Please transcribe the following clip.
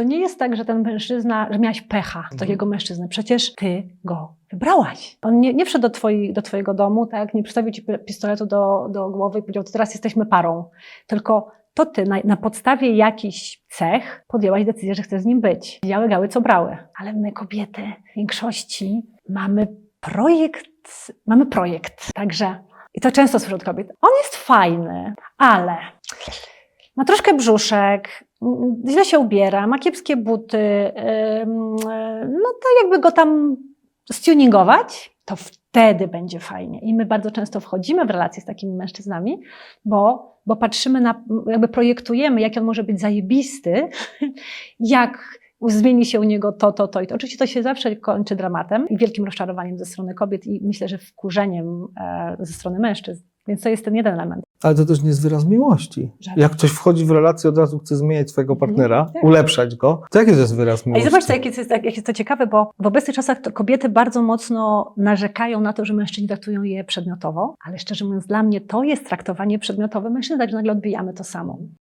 To nie jest tak, że ten mężczyzna, że miałaś pecha Mhm. takiego mężczyzny. Przecież ty go wybrałaś. On nie, nie wszedł do, twoi, do twojego domu, tak? nie przystawił ci pi- pistoletu do, do głowy i powiedział, to teraz jesteśmy parą. Tylko to ty na, na podstawie jakichś cech podjęłaś decyzję, że chcesz z nim być. Białe gały, co brały. Ale my kobiety w większości mamy projekt, mamy projekt. Także, i to często słyszę od kobiet, on jest fajny, ale ma troszkę brzuszek, źle się ubiera, ma kiepskie buty, no to jakby go tam stuningować, to wtedy będzie fajnie. I my bardzo często wchodzimy w relacje z takimi mężczyznami, bo, bo patrzymy na, jakby projektujemy, jaki on może być zajebisty, jak zmieni się u niego to, to, to i to. Oczywiście to się zawsze kończy dramatem i wielkim rozczarowaniem ze strony kobiet i myślę, że wkurzeniem e, ze strony mężczyzn. Więc to jest ten jeden element. Ale to też nie jest wyraz miłości. Żaden. Jak ktoś wchodzi w relację, od razu chce zmieniać swojego Mhm. partnera, Tak. ulepszać go, to jaki to jest wyraz A i miłości? zobaczcie, jak jest, jak jest to ciekawe, bo w obecnych czasach to kobiety bardzo mocno narzekają na to, że mężczyźni traktują je przedmiotowo, ale szczerze mówiąc, dla mnie to jest traktowanie przedmiotowe mężczyzn, tak że nagle odbijamy to samo.